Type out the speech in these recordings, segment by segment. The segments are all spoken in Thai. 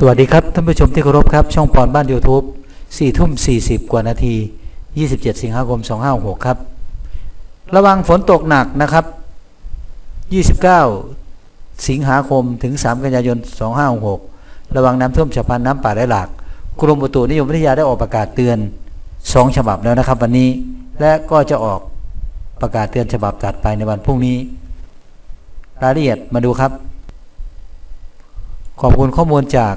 สวัสดีครับ ท่านผู้ชมที่เคารพครับ ช่องพรบ้าน YouTube 4ทุ่ม40กว่านาที 27 สิงหาคม 256ครับ ระวังฝนตกหนักนะครับ 29 สิงหาคมถึง 3 กันยายน 2566 ระวังน้ำท่วมฉับพลันน้ำป่าไหลหลาก กรมอุตุนิยมวิทยาได้ออกประกาศเตือน 2 ฉบับแล้วนะครับ วันนี้และก็จะออกประกาศเตือนฉบับถัดไปในวันพรุ่งนี้ รายละเอียดมาดูครับ ขอบคุณข้อมูลจาก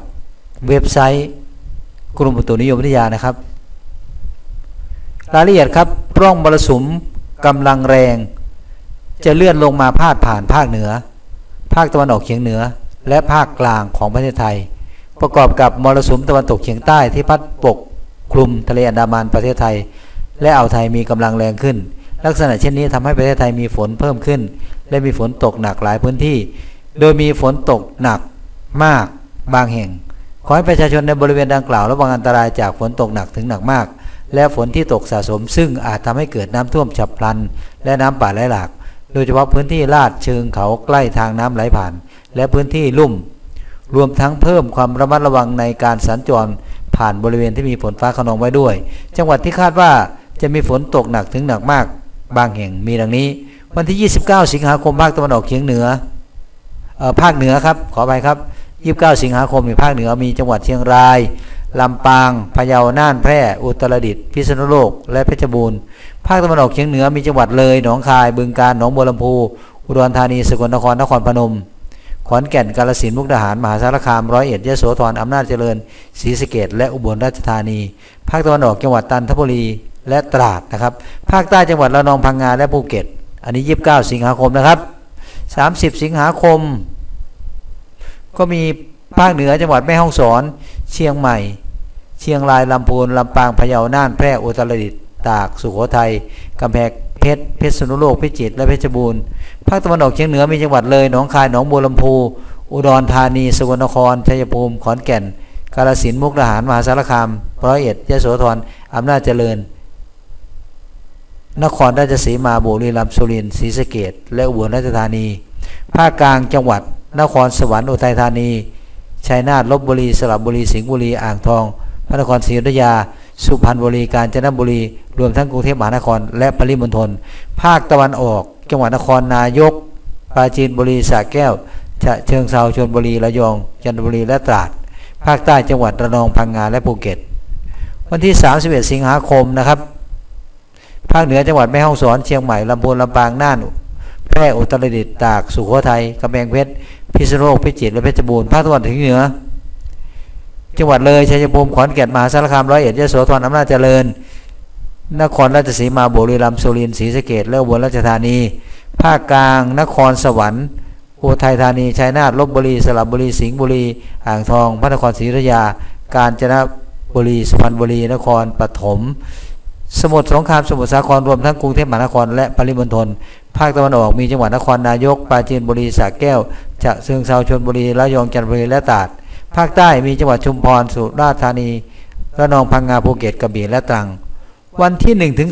เว็บไซต์กรมอุตุนิยมวิทยานะครับ รายละเอียดครับร่องมรสุมกำลังแรง จะเลื่อนลงมาพาดผ่านภาคเหนือ ภาคตะวันออกเฉียงเหนือ และภาคกลางของประเทศไทย ประกอบกับมรสุมตะวันตกเฉียงใต้ที่พัดปกคลุมทะเลอันดามันประเทศไทย และอ่าวไทยมีกำลังแรงขึ้น ลักษณะเช่นนี้ทำให้ประเทศไทยมีฝนเพิ่มขึ้น และมีฝนตกหนักหลายพื้นที่ โดยมีฝนตกหนักมากบางแห่ง ขอให้ประชาชนในบริเวณดังกล่าวระวังอันตรายจากฝนตกหนักถึงหนักมาก และฝนที่ตกสะสม ซึ่งอาจทำให้เกิดน้ำท่วมฉับพลัน และน้ำป่าไหลหลาก โดยเฉพาะพื้นที่ลาดเชิงเขาใกล้ทางน้ำไหลผ่าน และพื้นที่ลุ่ม รวมทั้งเพิ่มความระมัดระวังในการสัญจรผ่านบริเวณที่มีฝนฟ้าขนองไว้ด้วย จังหวัดที่คาดว่าจะมีฝนตกหนักถึงหนักมาก บางแห่งมีดังนี้ วันที่ 29 สิงหาคมภาคตะวันออกเฉียงเหนือออภาคเหนือครับขอไปครับ 29สิงหาคมมีภาคเหนือมีจังหวัดเชียงรายลำปางพะเยาน่านแพร่อุตรดิตถ์พิษณุโลก และเพชรบูรณ์ภาคตะวันออกเฉียงเหนือมีจังหวัดเลยหนองคายบึงกาฬหนองบัวลำพูอุดรธานีสกลนครนครพนม ขอนแก่นกาฬสินธุ์มุกดาหารมหาสารคามร้อยเอ็ดยโสธรอำนาจเจริญศรีสะเกษและอุบลราชธานี ภาคตะวันออกจังหวัดจันทบุรีและตราดนะครับ ภาคใต้จังหวัดระนองพังงาและภูเก็ต อันนี้ 29 สิงหาคมนะครับ 30 สิงหาคม ก็มีภาคเหนือจังหวัดแม่ฮ่องสอน เชียงใหม่ เชียงรายลำพูนลำปางพะเยาน่านแพร่อุตรดิตถ์ตากสุโขทัยกำแพงเพชรเพชรนุโลกพิจิตรและเพชรบูรณ์ภาคตะวันออกเฉียงเหนือมีจังหวัดเลยหนองคายหนองบัวลำพูอุดรธานีสกลนครชัยภูมิขอนแก่น กาฬสินธุ์มุกดาหารมหาสารคามร้อยเอ็ดยโสธรอำนาจเจริญ นครราชสีมาบุรีรัมย์สุรินทร์ศรีสะเกษและอุบลราชธานี ภาคกลางจังหวัด นครสวรรค์อุทัยธานีชัยนาทลบบุรีสระบุรีสิงห์บุรีอ่างทอง พระนครศรีอยุธยา สุพรรณบุรีกาญจนบุรี รวมทั้งกรุงเทพมหานคร และปริมณฑลภาคตะวันออก จังหวัดนครนายกปราจีนบุรีสระแก้วฉะเชิงเทราชลบุรีระยองจันทบุรีและตราด ภาคใต้จังหวัดระนองพังงาและภูเก็ต วันที่ 31 สิงหาคมนะครับ ภาคเหนือจังหวัดแม่ฮ่องสอนเชียงใหม่ลำพูนลำปางน่านแพร่อุตรดิตถ์ตากสุโขทัยกำแพงเพชร พิษณุโลกพิจิตรและเพชรบูรณ์ภาคตะวันออกเฉียงเหนือ จังหวัดเลยชัยภูมิขอนแก่นมหาสารคามร้อยเอ็ดยโสธรอำนาจเจริญ นครราชสีมาบุรีรัมย์สุรินทร์ศรีสะเกษและอุบลราชธานี ภาคกลาง นครสวรรค์อุทัยธานีชัยนาทลบบุรีสระบุรีสิงห์บุรีอ่างทอง พระนครศรีอยุธยา กาญจนบุรีสุพรรณบุรีนครปฐมสมุทรสงครามสมุทรสาครรวมทั้งกรุงเทพมหานครและปริมณฑลภาคตะวันออกมีจังหวัดนครนายกปราจีนบุรีสระแก้ว ฉะเชิงเทราชลบุรีระยองจันทบุรีและตราดภาคใต้มีจังหวัดชุมพรสุราษฎร์ธานีระนองพังงาภูเก็ตกระบี่และตรัง วันที่1ถึง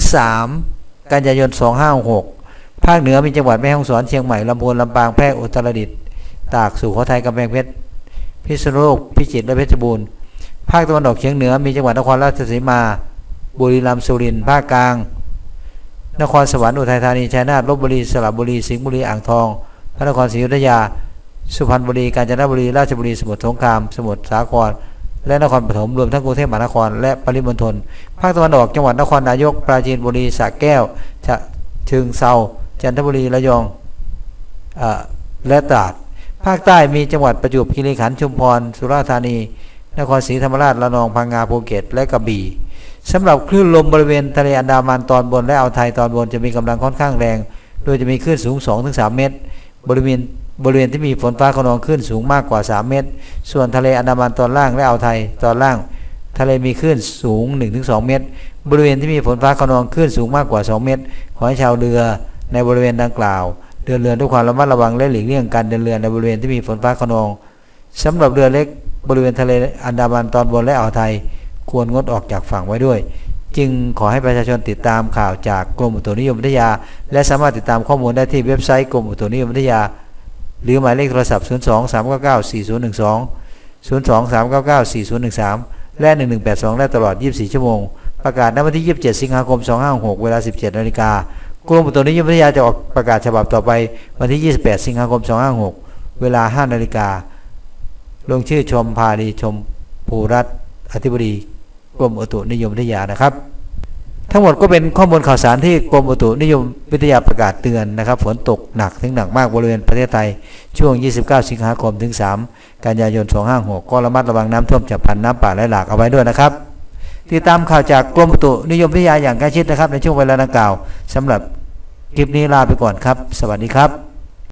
3กันยายน 2566ภาคเหนือมีจังหวัดแม่ฮ่องสอนเชียงใหม่ลำพูนลำปางแพร่อุตรดิตถ์ตากสุโขทัยกำแพงเพชรพิษณุโลกพิจิตรและเพชรบูรณ์ภาคตะวันออกเฉียงเหนือมีจังหวัดนครราชสีมา บุรีรัมย์สุรินทร์ภาคกลาง นครสวรรค์อุทัยธานีชัยนาทลบบุรีสระบุรีสิงห์บุรีอ่างทอง พระนครศรีอยุธยา สุพรรณบุรี กาญจนบุรี ราชบุรี สมุทรสงคราม สมุทรสาคร และนครปฐม รวมทั้งกรุงเทพมหานคร และปริมณฑล ภาคตะวันออก จังหวัดนครนายก ปราจีนบุรีสระแก้วฉะเชิงเทราจันทบุรี ระยองอและตราด ภาคใต้มีจังหวัดประจวบคีรีขันธ์ ชุมพร สุราษฎร์ธานี นครศรีธรรมราช ระนอง พังงา ภูเก็ต และกระบี่สำหรับคลื่นลมบริเวณทะเลอันดามันตอนบนและอ่าวไทยตอนบนจะมีกำลังค่อนข้างแรง โดยจะมีคลื่นสูง 2-3 เมตร บริเวณ บริเวณที่มีฝนฟ้าขนองคลื่นสูงมากกว่า 3 เมตร ส่วนทะเลอันดามันตอนล่างและอ่าวไทยตอนล่าง ทะเลมีคลื่นสูง 1-2 เมตร บริเวณที่มีฝนฟ้าขนองคลื่นสูงมากกว่า 2 เมตร ขอให้ชาวเรือในบริเวณดังกล่าว เดินเรือด้วยความระมัดระวังและหลีกเลี่ยงการเดินเรือในบริเวณที่มีฝนฟ้าขนองสำหรับเรือเล็กบริเวณทะเลอันดามันตอนบนและอ่าวไทย ควรงดออกจากฝั่งไว้ด้วย จึงขอให้ประชาชนติดตามข่าวจากกรมอุตุนิยมวิทยา และสามารถติดตามข้อมูลได้ที่เว็บไซต์กรมอุตุนิยมวิทยา หรือหมายเลขโทรศัพท์ 0 2 3 9 9 4 0 1 2 02-399-4013 และ 1182 และตลอด 24 ชั่วโมง ประกาศณวันที่ 27 สิงหาคม 2566 เวลา 17นาฬิกากรมอุตุนิยมวิทยาจะออกประกาศฉบับต่อไปวันที่ 28 สิงหาคม 2566 เวลา 5 นาฬิกา ลงชื่อชมพาลีชมภูรัตน์อธิบดีกรมอุตุนิยมวิทยานะครับ ทั้งหมดก็เป็นข้อมูลข่าวสารที่กรมอุตุนิยมวิทยาประกาศเตือนนะครับ ฝนตกหนักถึงหนักมากบริเวณประเทศไทย ช่วง 29 สิงหาคมถึง 3 กันยายน 256 ก็ระมัดระวังน้ำท่วมฉับพลันน้ำป่าไหลหลากเอาไว้ด้วยนะครับ ติดตามข่าวจากกรมอุตุนิยมวิทยาอย่างใกล้ชิดนะครับ ในช่วงเวลาดังกล่าวสำหรับคลิปนี้ลาไปก่อนครับ สวัสดีครับ